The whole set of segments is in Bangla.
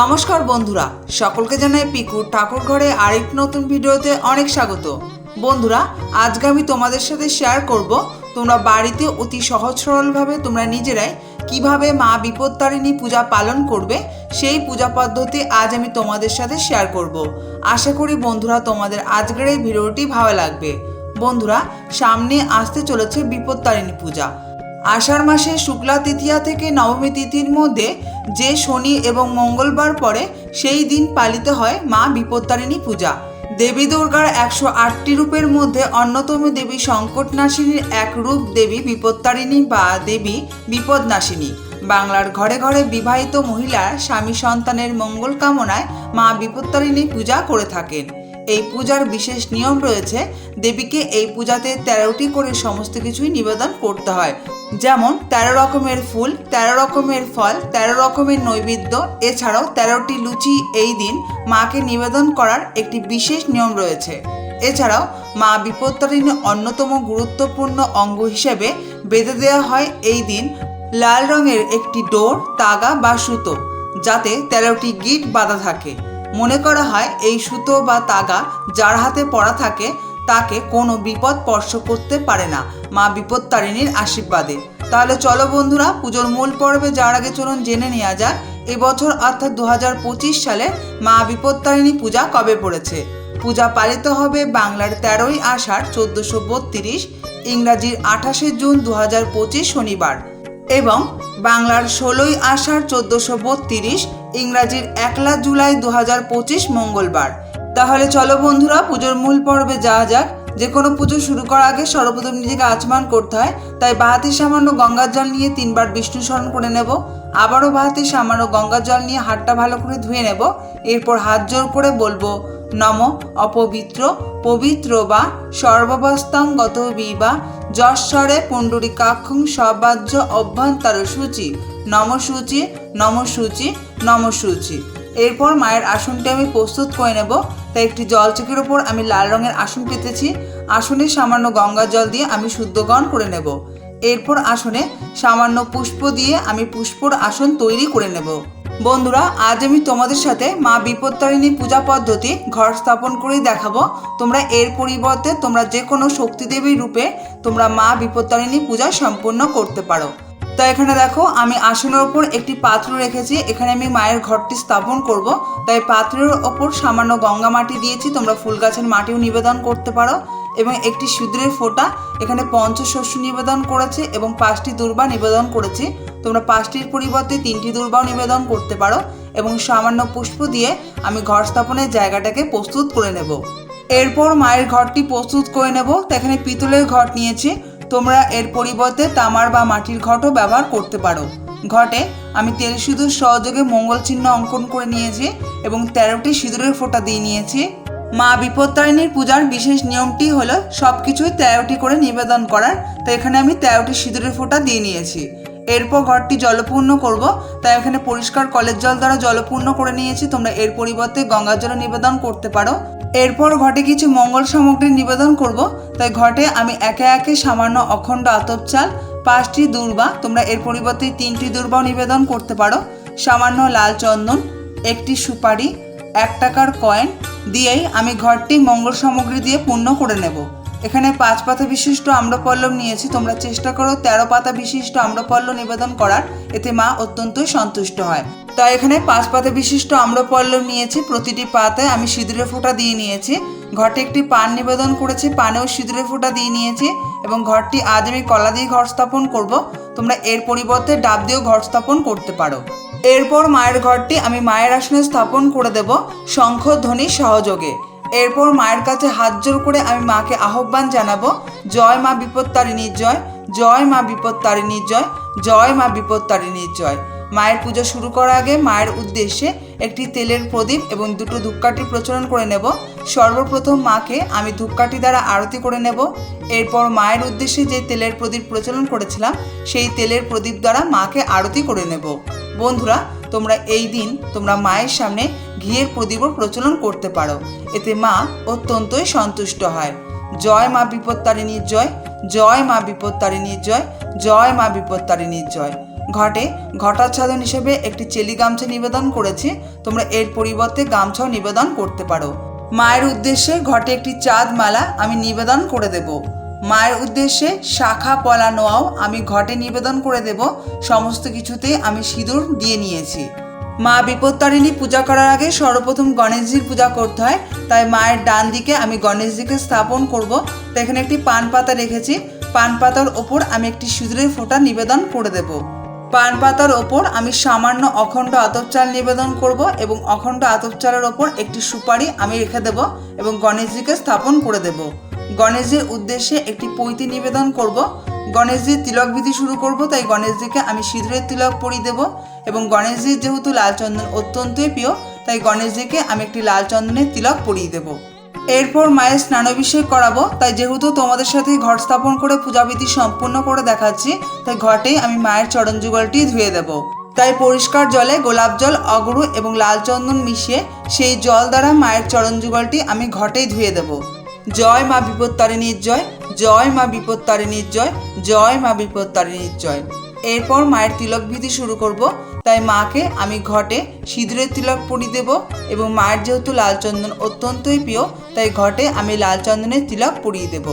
নমস্কার বন্ধুরা, সকলকে জানাই পিকু ঠাকুর ঘরে আরেক নতুন ভিডিওতে অনেক স্বাগত। বন্ধুরা, আজকে আমি তোমাদের সাথে শেয়ার করব, তোমরা বাড়িতে অতি সহজ সরলভাবে তোমরা নিজেরাই কীভাবে মা বিপত্তারিণী পূজা পালন করবে, সেই পূজা পদ্ধতি আজ আমি তোমাদের সাথে শেয়ার করব। আশা করি বন্ধুরা, তোমাদের আজকের এই ভিডিওটি ভালো লাগবে। বন্ধুরা, সামনে আসতে চলেছে বিপত্তারিণী পূজা। আষাঢ় মাসে শুক্লা তৃতীয়া থেকে নবমী তিথির মধ্যে যে শনি এবং মঙ্গলবার পরে সেই দিন পালিত হয় মা বিপত্তারিণী পূজা। দেবী দুর্গার একশো আটটি রূপের মধ্যে অন্যতম দেবী সংকটনাশিনীর এক রূপ দেবী বিপত্তারিণী বা দেবী বিপদনাশিনী। বাংলার ঘরে ঘরে বিবাহিত মহিলার স্বামী সন্তানের মঙ্গল কামনায় মা বিপত্তারিণী পূজা করে থাকেন। এই পূজার বিশেষ নিয়ম রয়েছে, দেবীকে এই পূজাতে তেরোটি করে সমস্ত কিছুই নিবেদন করতে হয়। যেমন, তেরো রকমের ফুল, তেরো রকমের ফল, তেরো রকমের নৈবেদ্য, এছাড়াও তেরোটি লুচি এই দিন মাকে নিবেদন করার একটি বিশেষ নিয়ম রয়েছে। এছাড়াও, মা বিপত্তারিণী অন্যতম গুরুত্বপূর্ণ অঙ্গ হিসেবে বেঁধে দেওয়া হয় এই দিন লাল রঙের একটি ডোর, তাগা বা সুতো, যাতে তেরোটি গিট বাঁধা থাকে। মনে করা হয় এই সুতো বা তাগা যার হাতে পড়া থাকে, তাকে কোনো বিপদ স্পর্শ করতে পারে না। মা বিপত্তারিণীর আশীর্বাদে। তাহলে চলো বন্ধুরা, পুজোর মূল পর্বে যার আগে চলুন জেনে নেওয়া যাক এবছর অর্থাৎ দু হাজার পঁচিশ সালে মা বিপত্তারিণী পূজা কবে পড়েছে? পূজা পালিত হবে বাংলার তেরোই আষাঢ় চোদ্দোশো বত্রিশ, ইংরাজির আঠাশে জুন দু হাজার পঁচিশ শনিবার। এবং বাংলার ষোলোই আষাঢ় চোদ্দোশো বত্রিশ, ইংরাজির একলা জুলাই দু হাজার পঁচিশ মঙ্গলবার। তাহলে চলো বন্ধুরা, পুজোর মূল পর্বে যাওয়া যাক। যে কোনো পুজো শুরু করার আগে সর্বপ্রথম নিজেকে আচমান করতে হয়। তাই বাহাতি সামান্য গঙ্গার জল নিয়ে তিনবার বিষ্ণু স্মরণ করে নেব। আবারও বাহাতি সামান্য গঙ্গার জল নিয়ে হাতটা ভালো করে ধুয়ে নেব। এরপর হাত জোর করে বলব নম অপবিত্র, পবিত্র বা সর্বাবস্থাং গত বিবা, যশ্বরে পুণ্ডরিকাক্ষং সবাজ্য অভ্যন্তর সূচি, নম সূচি নম সূচি নম সূচি। এরপর মায়ের আসনটি আমি প্রস্তুত করে নেব। তাই একটি জলচকের ওপর আমি লাল রঙের আসন পেতেছি। আসনে সামান্য গঙ্গা জল দিয়ে আমি শুদ্ধগ্রহণ করে নেব। এরপর আসনে সামান্য পুষ্প দিয়ে আমি পুষ্পর আসন তৈরি করে নেব। বন্ধুরা, আজ আমি তোমাদের সাথে মা বিপত্তারিণী পূজা পদ্ধতি ঘর স্থাপন করেই দেখাবো। তোমরা এর পরিবর্তে তোমরা যে কোনো শক্তিদেবীর রূপে তোমরা মা বিপত্তারিণী পূজা সম্পূর্ণ করতে পারো। তো এখানে দেখো, আমি আসনের ওপর একটি পাত্র রেখেছি, এখানে আমি মায়ের ঘরটি স্থাপন করব। তাই পাত্রের ওপর সামান্য গঙ্গা মাটি দিয়েছি, তোমরা ফুল গাছের মাটিও নিবেদন করতে পারো। এবং একটি সুদ্রের ফোঁটা, এখানে পঞ্চশস্য নিবেদন করেছে এবং পাঁচটি দুর্বা নিবেদন করেছি। তোমরা পাঁচটির পরিবর্তে তিনটি দুর্বাও নিবেদন করতে পারো এবং সামান্য পুষ্প দিয়ে আমি ঘর স্থাপনের জায়গাটাকে প্রস্তুত করে নেব। এরপর মায়ের ঘরটি প্রস্তুত করে নেব। এখানে পিতলের ঘট নিয়েছি। তোমরা এর পরিবর্তে তামার বা মাটির ঘটও ব্যবহার করতে পারো। ঘটে আমি তেল সিঁদুর সহযোগে মঙ্গল চিহ্ন অঙ্কন করে নিয়েছি এবং তেরোটি সিঁদুরের ফোঁটা দিয়ে নিয়েছি। মা বিপত্তারিণীর পূজার বিশেষ নিয়মটি হলো সব কিছুই তেরোটি করে নিবেদন করার। তো এখানে আমি তেরোটি সিঁদুরের ফোঁটা দিয়ে নিয়েছি। এরপর ঘরটি জলপূর্ণ করব। তাই এখানে পরিষ্কার কলের জল দ্বারা জলপূর্ণ করে নিয়েছি। তোমরা এর পরিবর্তে গঙ্গার জল নিবেদন করতে পারো। এরপর ঘটে কিছু মঙ্গল সামগ্রী নিবেদন করব। তাই ঘটে আমি একে একে সামান্য অখণ্ড আতপ চাল, পাঁচটি দুর্বা, তোমরা এর পরিবর্তে তিনটি দুর্বাও নিবেদন করতে পারো। সামান্য লাল চন্দন, একটি সুপারি, এক টাকার কয়েন, দিয়েই আমি ঘরটি মঙ্গল সামগ্রী দিয়ে পূর্ণ করে নেব। এখানে পাঁচ পাতা বিশিষ্ট আম্রপল্লব নিয়েছি। তোমরা চেষ্টা করো তেরো পাতা বিশিষ্ট আম্রপল্লব নিবেদন করার। এতে মা অত্যন্তই সন্তুষ্ট হয়। তাই এখানে পাঁচ পাতা বিশিষ্ট আম্রপল্লব নিয়েছি। প্রতিটি পাতায় আমি সিঁদুরের ফোঁটা দিয়ে নিয়েছি। ঘরটি একটি পান নিবেদন করেছি, পানেও সিঁদুরের ফোঁটা দিয়ে নিয়েছি এবং ঘরটি আজ আমি কলা দিয়ে ঘর স্থাপন করব। তোমরা এর পরিবর্তে ডাব দিয়েও ঘর স্থাপন করতে পারো। এরপর মায়ের ঘরটি আমি মায়ের আসনে স্থাপন করে দেব। শঙ্খ, ধ্বনি, সহযোগে। এরপর মায়ের কাছে হাত জোর করে আমি মাকে আহ্বান জানাব, জয় মা বিপত্তারিণীর জয় জয় মা বিপত্তারিণীর জয় জয় মা বিপত্তারিণীর জয়। মায়ের পুজো শুরু করার আগে মায়ের উদ্দেশ্যে একটি তেলের প্রদীপ এবং দুটো ধূপকাঠি প্রচলন করে নেব। সর্বপ্রথম মাকে আমি ধূপকাঠি দ্বারা আরতি করে নেব। এরপর মায়ের উদ্দেশ্যে যে তেলের প্রদীপ প্রচলন করেছিলাম, সেই তেলের প্রদীপ দ্বারা মাকে আরতি করে নেব। বন্ধুরা, তোমরা এই দিন তোমরা মায়ের সামনে ঘিয়ের প্রদীপও প্রচলন করতে পারো। এতে মা অত্যন্তই সন্তুষ্ট হয়। জয় মা বিপত্তারিণীর জয় জয় মা বিপত্তারিণীর জয় জয় মা বিপত্তারিণীর জয়। ঘটে। ঘটাচ্ছাদন হিসেবে একটি চেলি গামছা নিবেদন করেছি। তোমরা এর পরিবর্তে গামছাও নিবেদন করতে পারো। মায়ের উদ্দেশ্যে ঘটে একটি চাঁদ মালা আমি নিবেদন করে দেব। মায়ের উদ্দেশ্যে শাখা, পলা, নোয়াও আমি ঘটে নিবেদন করে দেব। সমস্ত কিছুতে আমি সিঁদুর দিয়ে নিয়েছি। মা বিপত্তারিণী পূজা করার আগে সর্বপ্রথম গণেশজির পূজা করতে হয়। তাই মায়ের ডান দিকে আমি গণেশজিকে স্থাপন করব। তো এখানে একটি পান পাতা রেখেছি। পান পাতার ওপর আমি একটি সিঁদুরের ফোঁটা নিবেদন করে দেব। পান পাতার ওপর আমি সামান্য অখণ্ড আতপ চাল নিবেদন করব এবং অখণ্ড আতপ চালের ওপর একটি সুপারি আমি রেখে দেব এবং গণেশজিকে স্থাপন করে দেব। গণেশজির উদ্দেশ্যে একটি পৈতি নিবেদন করব। গণেশজির তিলক বিধি শুরু করব, তাই গণেশজিকে আমি সিঁদুরের তিলক পরিয়ে দেব এবং গণেশজির যেহেতু লাল চন্দন অত্যন্তই প্রিয়, তাই গণেশজিকে আমি একটি লাল চন্দনের তিলক পরিয়ে দেব। এরপর মায়ের স্নানাভিষেক করাবো, তাই যেহেতু তোমাদের সাথে ঘট স্থাপন করে পূজাবিধি সম্পূর্ণ করে দেখাচ্ছি, তাই ঘটেই আমি মায়ের চরণ যুগলটি ধুয়ে দেব। তাই পরিষ্কার জলে গোলাপ জল, অগরু এবং লাল চন্দন মিশিয়ে সেই জল দ্বারা মায়ের চরণ যুগলটি আমি ঘটেই ধুয়ে দেব। জয় মা বিপত্তারিণীর জয় জয় মা বিপত্তারিণীর জয় জয় মা বিপত্তারিণীর জয়। এরপর মায়ের তিলক বিধি শুরু করব। তাই মাকে আমি ঘটে সিঁদুরের তিলক পরিয়ে দেব এবং মায়ের যেহেতু লাল চন্দন অত্যন্তই প্রিয়, তাই ঘটে আমি লাল চন্দনের তিলক পরিয়ে দেব।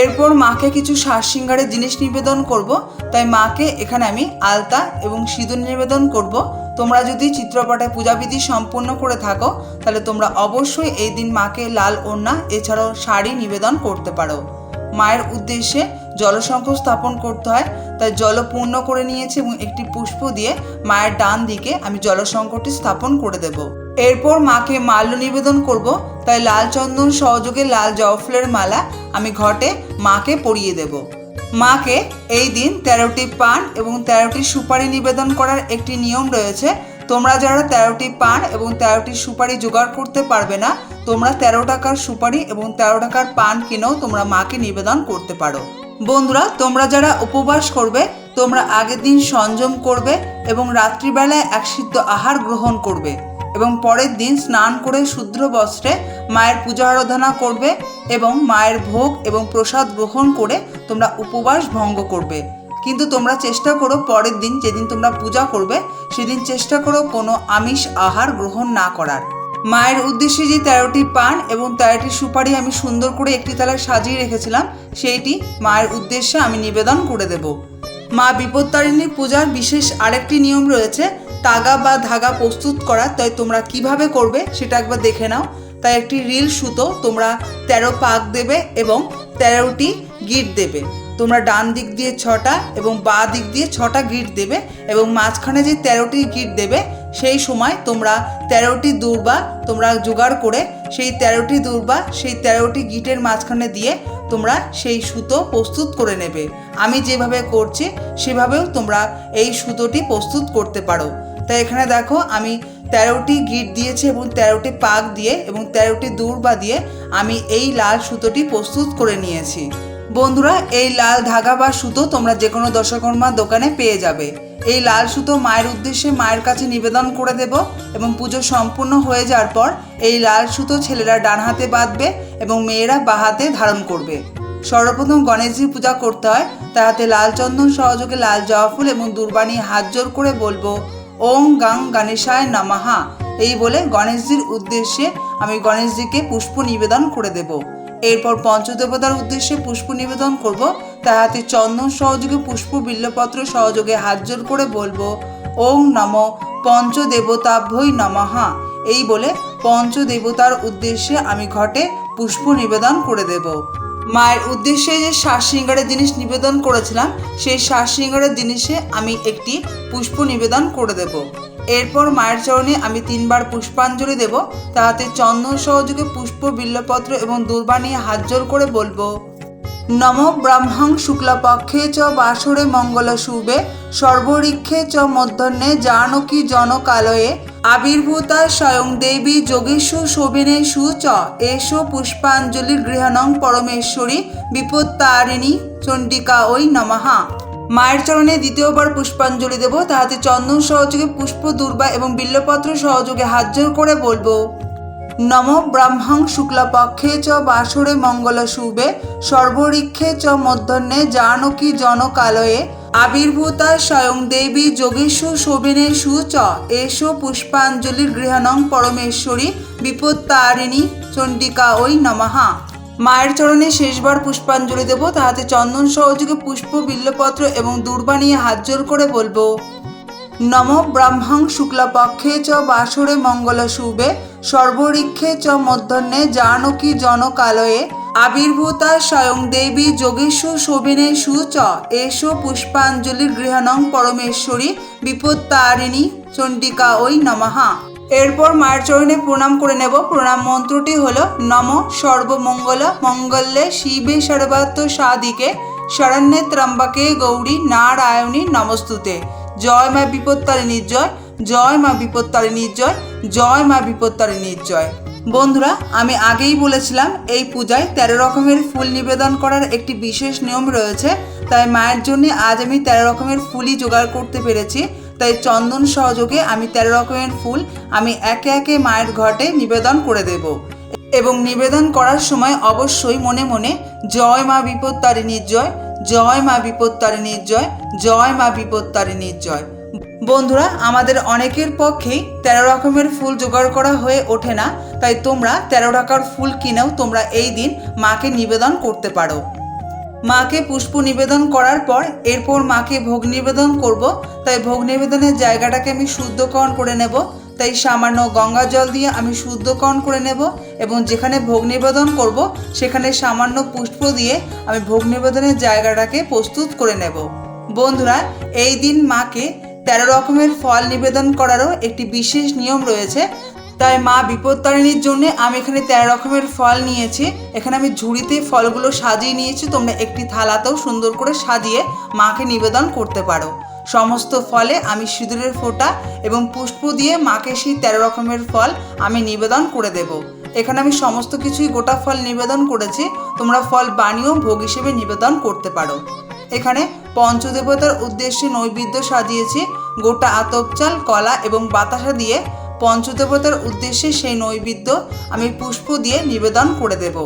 এরপর মাকে কিছু শ্বাস সিঙ্গারের জিনিস নিবেদন করব, তাই মাকে এখানে আমি আলতা এবং সিঁদুর নিবেদন করব। তোমরা যদি চিত্রপটে পূজাবিধি সম্পূর্ণ করে থাকো, তাহলে তোমরা অবশ্যই এই দিন মাকে লাল ওড়না, এছাড়াও শাড়ি নিবেদন করতে পারো। মায়ের উদ্দেশ্যে জলসংখ স্থাপন করতে হয়, তাই জল পূর্ণ করে নিয়েছি এবং একটি পুষ্প দিয়ে মায়ের ডান দিকে আমি জলসংকটটি স্থাপন করে দেব। এরপর মাকে মাল্য নিবেদন করব, তাই লাল চন্দন সহযোগে লাল জয়ফুলের মালা আমি ঘটে মাকে পরিয়ে দেব। মাকে এই দিন তেরোটি পান এবং তেরোটি সুপারি নিবেদন করার একটি নিয়ম রয়েছে, তোমরা যারা তেরোটি পান এবং তেরোটি সুপারি জোগাড় করতে পারবে না, তোমরা তেরো টাকার সুপারি এবং তেরো টাকার পান কিনেও তোমরা মাকে নিবেদন করতে পারো। বন্ধুরা, তোমরা যারা উপবাস করবে, তোমরা আগের দিন সংযম করবে এবং রাত্রিবেলায় এক সিদ্ধ আহার গ্রহণ করবে এবং পরের দিন স্নান করে শুদ্র বস্ত্রে মায়ের পূজা আরাধনা করবে এবং মায়ের ভোগ এবং প্রসাদ গ্রহণ করে তোমরা উপবাস ভঙ্গ করবে। কিন্তু তোমরা চেষ্টা করো পরের দিন যেদিন তোমরা পূজা করবে, সেদিন চেষ্টা করো কোনো আমিষ আহার গ্রহণ না করার। মায়ের উদ্দেশ্যে যে তেরোটি পান এবং তেরোটি সুপারি আমি সুন্দর করে একটি তালায় সাজিয়ে রেখেছিলাম, সেইটি মায়ের উদ্দেশ্যে আমি নিবেদন করে দেব। মা বিপত্তারিণী পূজার বিশেষ আরেকটি নিয়ম রয়েছে, তাগা বা ধাগা প্রস্তুত করা। তাই তোমরা কীভাবে করবে সেটা একবার দেখে নাও। তাই একটি রিল সুতো তোমরা তেরো পাক দেবে এবং তেরোটি গিট দেবে। তোমরা ডান দিক দিয়ে ছটা এবং বা দিক দিয়ে ছটা গিট দেবে এবং মাঝখানে যে তেরোটি গিট দেবে সেই সময় তোমরা তেরোটি দূর্বা তোমরা জোগাড় করে সেই তেরোটি দূর্বা সেই তেরোটি গিটের মাঝখানে দিয়ে তোমরা সেই সুতো প্রস্তুত করে নেবে। আমি যেভাবে করছি, সেভাবেও তোমরা এই সুতোটি প্রস্তুত করতে পারো। তাই এখানে দেখো, আমি তেরোটি গিট দিয়েছি এবং তেরোটি পাক দিয়ে এবং তেরোটি দূর্বা দিয়ে আমি এই লাল সুতোটি প্রস্তুত করে নিয়েছি। বন্ধুরা, এই লাল ধাগা বা সুতো তোমরা যে কোনো দশকর্মা দোকানে পেয়ে যাবে। এই লাল সুতো মায়ের উদ্দেশ্যে মায়ের কাছে নিবেদন করে দেব এবং পুজো সম্পূর্ণ হয়ে যাওয়ার পর এই লাল সুতো ছেলেরা ডান হাতে বাঁধবে এবং মেয়েরা বা হাতে ধারণ করবে। সর্বপ্রথম গণেশজির পূজা করতে হয়। তার হাতে লাল চন্দন সহযোগে লাল জবা ফুল এবং দুর্বাণী হাত জোর করে বলব ওং গাং গণেশায় নামাহা এই বলে গণেশজির উদ্দেশ্যে আমি গণেশজিকে পুষ্প নিবেদন করে দেব। এরপর পঞ্চদেবতার উদ্দেশ্যে পুষ্প নিবেদন করব। তার হাতে চন্দন সহযোগে পুষ্প বিল্লপত্র সহযোগে হাত জোর করে বলব, ওং নম পঞ্চদেবতাভ্যই নমহা এই বলে পঞ্চদেবতার উদ্দেশ্যে আমি ঘটে পুষ্প নিবেদন করে দেব। মায়ের উদ্দেশ্যে যে শ্বাস শৃঙ্গারের জিনিস নিবেদন করেছিলাম, সেই শ্বাস শৃঙ্গারের জিনিসে আমি একটি পুষ্প নিবেদন করে দেব। এরপর মায়ের চরণে আমি তিনবার পুষ্পাঞ্জলি দেব। তাহাতে চন্দন সহযোগে পুষ্প, বিল্লপত্র এবং দুর্বাণী হাত জোর করে বলব, নম ব্রাহ্মং শুক্লপক্ষে চ বাসরে মঙ্গল শুভে সর্বঋক্ষে চ মধ্যাহ্নে জানকী জনকালয়ে, আবির্ভূতা স্বয়ং দেবী যোগেশু শোভিনে সু চ, এসো পুষ্পাঞ্জলি গৃহাণং পরমেশ্বরী, বিপত্তারিণী চণ্ডিকা ওই নমহা মায়ের চরণে দ্বিতীয়বার পুষ্পাঞ্জলি দেব, তাহাতে চন্দন সহযোগে পুষ্প, দুর্বা এবং বিল্লপত্র সহযোগে হাত জোর করে বলব, নম ব্রাহ্মং শুক্লপক্ষে চ বাসরে মঙ্গল শুভে সর্বঋক্ষে চ মধ্যাহ্নে জানকী জনকালয়ে, আবির্ভূতা স্বয়ং দেবী যোগেশু শোভেনেশু চ, এসো পুষ্পাঞ্জলির গৃহানং পরমেশ্বরী বিপত্তারিণী চণ্ডিকা ওই নমহা মায়ের চরণে শেষবার পুষ্পাঞ্জলি দেব। তাহাতে চন্দন সহযোগে পুষ্প, বিল্লপত্র এবং দূর্বা নিয়ে হাত জোর করে বলব, নম ব্রাহ্মং শুক্লপক্ষে চ বাসরে মঙ্গল শুভে সর্বঋক্ষে চ মধ্যাহ্নে জানকী জনকালয়ে, আবির্ভূতা স্বয়ং দেবী যোগেশু শোভিনেশু চ। এসো পুষ্পাঞ্জলির গৃহানং পরমেশ্বরী, বিপত্তারিণী চণ্ডিকা ওই নমহা এরপর মায়ের চরণে প্রণাম করে নেব। প্রণাম মন্ত্রটি হলো, নম সর্বমঙ্গল মঙ্গলে শিবে সর্বাত্ম সাদিকে শরণ্যে ত্রম্বকে গৌরী নারায়ণী নমস্তুতে। জয় মা বিপত্তারিণী জয় জয় মা বিপত্তারিণী জয় জয় মা বিপত্তারিণী জয়। বন্ধুরা, আমি আগেই বলেছিলাম, এই পূজায় তেরো রকমের ফুল নিবেদন করার একটি বিশেষ নিয়ম রয়েছে। তাই মায়ের জন্য আজ আমি তেরো রকমের ফুলই জোগাড় করতে পেরেছি। তাই চন্দন সহযোগে আমি তেরো রকমের ফুল আমি একে একে মায়ের ঘটে নিবেদন করে দেব। এবং নিবেদন করার সময় অবশ্যই মনে মনে, জয় মা বিপত্তারিণীর জয় জয় মা বিপত্তারিণীর জয় জয় মা বিপত্তারিণীর জয়। বন্ধুরা, আমাদের অনেকের পক্ষেই তেরো রকমের ফুল জোগাড় করা হয়ে ওঠে না, তাই তোমরা তেরো টাকার ফুল কিনেও তোমরা এই দিন মাকে নিবেদন করতে পারো। মাকে পুষ্প নিবেদন করার পর এরপর মাকে ভোগ নিবেদন করব। তাই ভোগ নিবেদনের জায়গাটাকে আমি শুদ্ধকরণ করে নেব। তাই সামান্য গঙ্গা জল দিয়ে আমি শুদ্ধকরণ করে নেব এবং যেখানে ভোগ নিবেদন করব, সেখানে সামান্য পুষ্প দিয়ে আমি ভোগ নিবেদনের জায়গাটাকে প্রস্তুত করে নেব। বন্ধুরা, এই দিন মাকে তেরো রকমের ফল নিবেদন করারও একটি বিশেষ নিয়ম রয়েছে। তাই মা বিপত্তারিণীর জন্য আমি এখানে তেরো রকমের ফল নিয়েছি। এখানে আমি ঝুড়িতে ফলগুলো সাজিয়ে নিয়েছি। তোমরা একটি থালাতেও সুন্দর করে সাজিয়ে মাকে নিবেদন করতে পারো। সমস্ত ফলে আমি সিঁদুরের ফোঁটা এবং পুষ্প দিয়ে মাকে সেই তেরো রকমের ফল আমি নিবেদন করে দেব। এখানে আমি সমস্ত কিছুই গোটা ফল নিবেদন করেছি। তোমরা ফল বানিয়েও ভোগ হিসেবে নিবেদন করতে পারো। এখানে পঞ্চদেবতার উদ্দেশ্যে নৈবেদ্য সাজিয়েছি। গোটা আতপ চাল কলা এবং বাতাসা দিয়ে পঞ্চদেবতার উদ্দেশ্যে সেই নৈবেদ্য আমি পুষ্প দিয়ে নিবেদন করে দেব।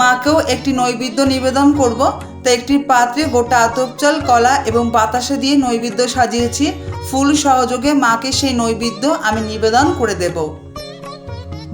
মাকেও একটি নৈবেদ্য নিবেদন করব তা একটি পাত্রে গোটা আতপ চাল, কলা এবং বাতাসা দিয়ে নৈবেদ্য সাজিয়েছি। ফুল সহযোগে মাকে সেই নৈবেদ্য আমি নিবেদন করে দেব।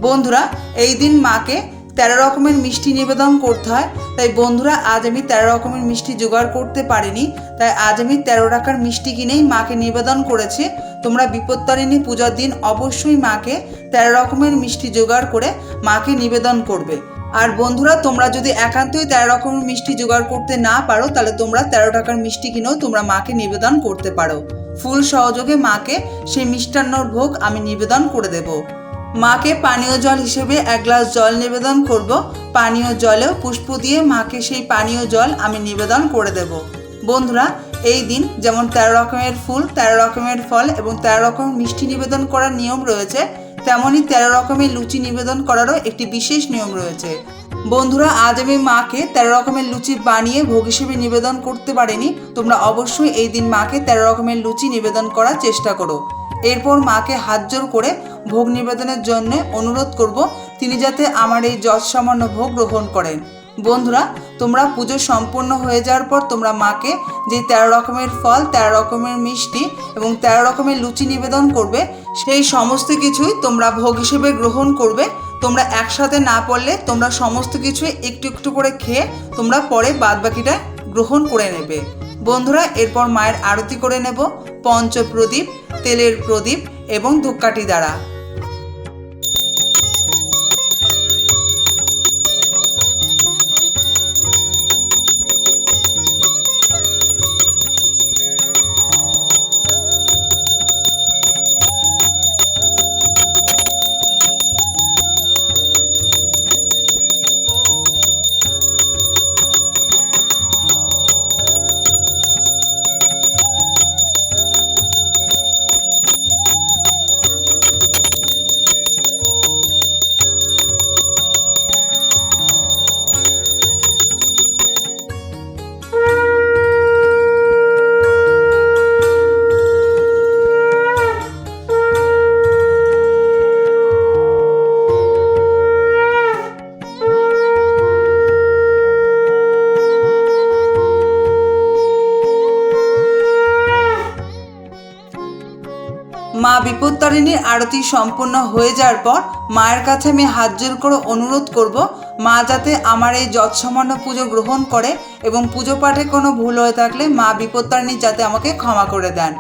বন্ধুরা, এই দিন মাকে তেরো রকমের মিষ্টি নিবেদন করতে হয়। তাই বন্ধুরা, আজ আমি তেরো রকমের মিষ্টি জোগাড় করতে পারিনি। তাই আজ আমি তেরো টাকার মিষ্টি কিনেই মাকে নিবেদন করেছি। তোমরা বিপত্তারিণী পূজার দিন অবশ্যই মাকে তেরো রকমের মিষ্টি জোগাড় করে মাকে নিবেদন করবে। আর বন্ধুরা, তোমরা যদি একান্তই তেরো রকমের মিষ্টি জোগাড় করতে না পারো, তাহলে তোমরা তেরো টাকার মিষ্টি কিনেও তোমরা মাকে নিবেদন করতে পারো। ফুল সহযোগে মাকে সেই মিষ্টান্নর ভোগ আমি নিবেদন করে দেবো। মাকে পানীয় জল হিসেবে এক গ্লাস জল নিবেদন করব। পানীয় জলেও পুষ্প দিয়ে মাকে সেই পানীয় জল আমি নিবেদন করে দেব। বন্ধুরা, এই দিন যেমন তেরো রকমের ফুল, তেরো রকমের ফল এবং তেরো রকমের মিষ্টি নিবেদন করার নিয়ম রয়েছে তেমনই তেরো রকমের লুচি নিবেদন করারও একটি বিশেষ নিয়ম রয়েছে। বন্ধুরা, আজ আমি মাকে তেরো রকমের লুচি বানিয়ে ভোগ হিসেবে নিবেদন করতে পারিনি। তোমরা অবশ্যই এই দিন মাকে তেরো রকমের লুচি নিবেদন করার চেষ্টা করো। এরপর মাকে হাত জোর করে ভোগ নিবেদনের জন্য অনুরোধ করব, তিনি যাতে আমার এই যৎ সামান্য ভোগ গ্রহণ করেন। বন্ধুরা, তোমরা পুজো সম্পূর্ণ হয়ে যাওয়ার পর তোমরা মাকে যে তেরো রকমের ফল, তেরো রকমের মিষ্টি এবং তেরো রকমের লুচি নিবেদন করবে, সেই সমস্ত কিছুই তোমরা ভোগ হিসেবে গ্রহণ করবে। তোমরা একসাথে না পড়লে তোমরা সমস্ত কিছুই একটু একটু করে খেয়ে তোমরা পরে বাদবাকিটা গ্রহণ করে নেবে। বন্ধুরা, এরপর মায়ের আরতি করে নেব। পঞ্চ প্রদীপ তেলের প্রদীপ এবং ধূপকাঠি দ্বারা। বিপত্তারিণীর আরতি সম্পূর্ণ হয়ে যাওয়ার পর মায়ের কাছে আমি হাত জোর করে অনুরোধ করব, মা যাতে আমার এই যৎসামান্য পুজো গ্রহণ করে এবং পুজো পাঠে কোনো ভুল হয়ে থাকলে মা বিপত্তারিণী যাতে আমাকে ক্ষমা করে দেন।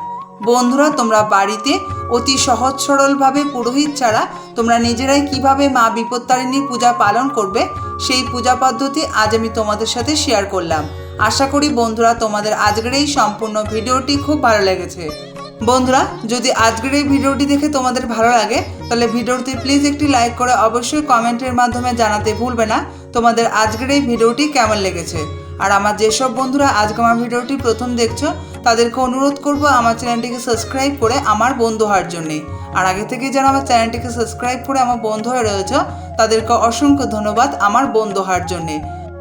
বন্ধুরা, তোমরা বাড়িতে অতি সহজ সরলভাবে পুরোহিত ছাড়া তোমরা নিজেরাই কীভাবে মা বিপত্তারিণী পূজা পালন করবে, সেই পূজা পদ্ধতি আজ আমি তোমাদের সাথে শেয়ার করলাম। আশা করি বন্ধুরা, তোমাদের আজকের এই সম্পূর্ণ ভিডিওটি খুব ভালো লেগেছে। বন্ধুরা, যদি আজকের এই ভিডিওটি দেখে তোমাদের ভালো লাগে, তাহলে ভিডিওটি প্লিজ একটি লাইক করে অবশ্যই কমেন্টের মাধ্যমে জানাতে ভুলবে না তোমাদের আজকের এই ভিডিওটি কেমন লেগেছে। আর আমার যেসব বন্ধুরা আজকে আমার ভিডিওটি প্রথম দেখছ, তাদেরকে অনুরোধ করব আমার চ্যানেলটিকে সাবস্ক্রাইব করে আমার বন্ধু হওয়ার জন্যে। আর আগে থেকে যারা আমার চ্যানেলটিকে সাবস্ক্রাইব করে আমার বন্ধু হয়ে রয়েছে, তাদেরকে অসংখ্য ধন্যবাদ আমার বন্ধু হওয়ার জন্যে।